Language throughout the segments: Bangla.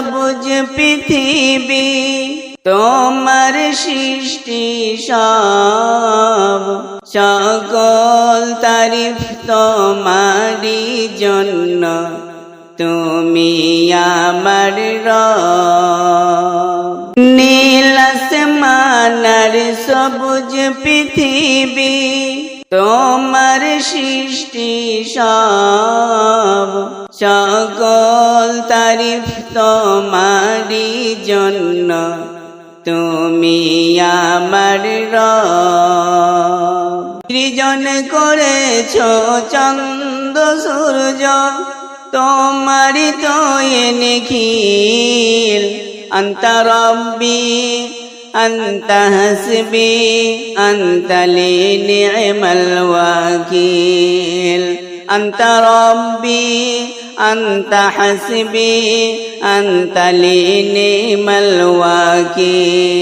সবুজ পৃথিবী, তোমার সৃষ্টি সব। সকল তারিফ তোমারি জন্য, তুমি আমার রব। নীলসমানার সবুজ পৃথিবী, তোমার সৃষ্টি সব। সকল তারিফ তোমারই জন্য তুমি আমার রব সৃজন করেছ চন্দ সূর্য তোমারি তো নিখিল অন্তরব্বি أنت حسبي أنت لي نعم الوكيل أنت ربي أنت حسبي أنت لي نعم الوكيل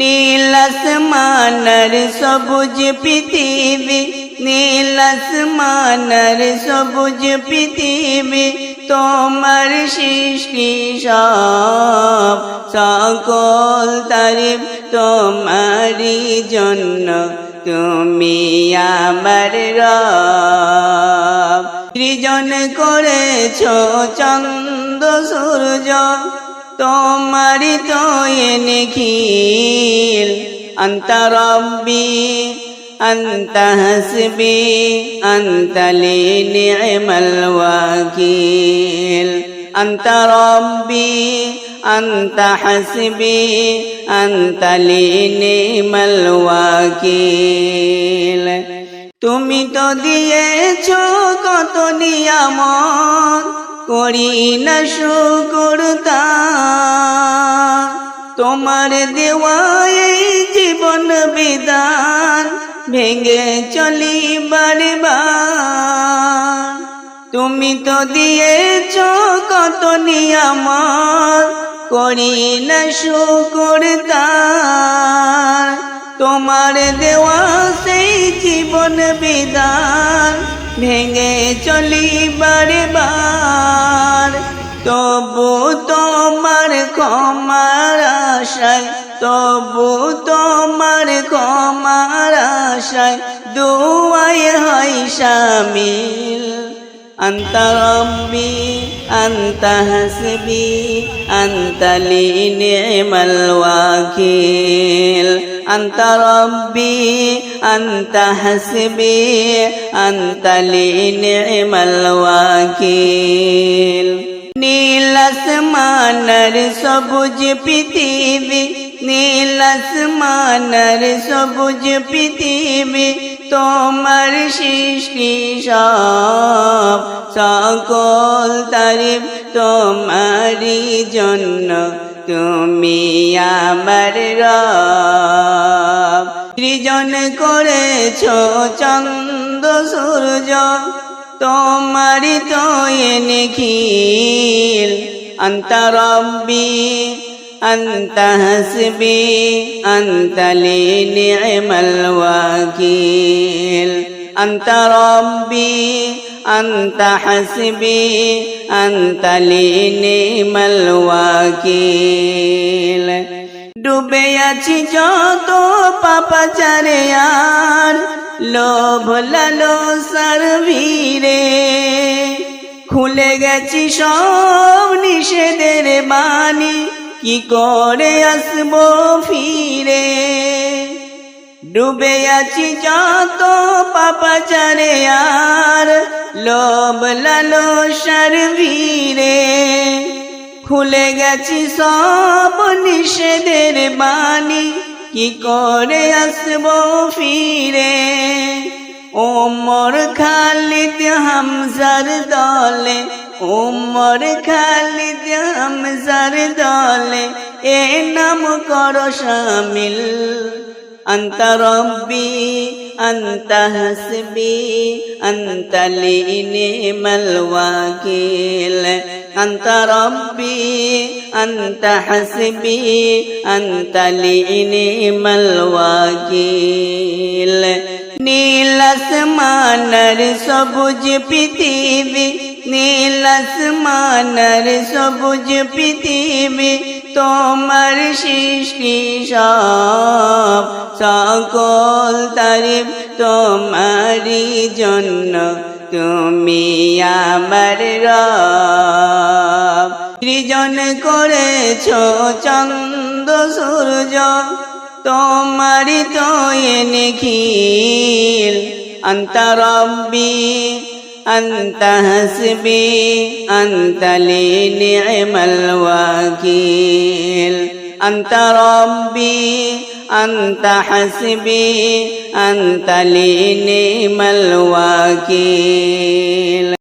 নীল আসমানের সবুজ পৃথিবী নীল আসমানের সবুজ পৃথিবী তোমার সৃষ্টি সব সকল তারিফ তোমারই জন্য তুমি আমার রব সৃজন করেছ চন্দ সূর্য তোমারি তো নিখিল অন্তরব্বি أنت حسبي أنت لي نعم الوكيل أنت ربي أنت حسبي أنت لي نعم الوكيل তুমি তো দিয়েছ কত নিয়ামত করি না শুকুরতা তোমার দেওয়া এই জীবন বিধান ভেঙে চলি বারবার তুমি তো দিয়েছ কত নিয়ামত, করি না শুকুরতা তোমার দেওয়া সেই জীবন বিধান ভেঙে চলি বারবার তবু তোমার ক্ষমার আশায় তবু তোমার ক্ষমার আশায় দুয়ায় হয় শামিল أنت ربي أنت حسبي أنت لي نعم الوكيل أنت ربي أنت حسبي أنت لي نعم الوكيل নীল আসমানের সবুজ পৃথিবী নীল আসমানের সবুজ পৃথিবী তোমার সৃষ্টি সব সকল তারিফ তোমারই জন্য তুমি আমার রব সৃজন করেছ চন্দ সূর্য তোমারি তো নিখিল অন্তরব্বি أنت حسبي أنت لي نعم الوكيل أنت ربي أنت حسبي أنت لي نعم الوكيل ডুবে আছি যত পাপাচারে আর। লোভ লালো সার ভিড়ে খুলে গেছি সব নিষেধের বাণী। কি করে আসব ফিরে? ডুবে আছি যত পাপাচারে আর। লোভ লালো সার ভিড়ে খুলে গেছি সব নিষেধের বাণী কি করে আসবো ফিরে ওমর খালিদ হামজার দলে ওমর খালিদ হামজার দলে এ নাম কর শামিল أنت ربي أنت حسبي أنت لي نعم الوكيل أنت ربي أنت حسبي أنت لي نعم الوكيل নীল আসমানের সবুজ পৃথিবী নীল আসমানের সবুজ পৃথিবী তোমার সৃষ্টি সব সকল তারিফ তোমারই জন্য তুমি আমার রব সৃজন করেছ চন্দ সূর্য তোমারই তো এ নিখিল أنت ربي أنت حسبي أنت لي نعم الوكيل أنت ربي أنت حسبي أنت لي نعم الوكيل.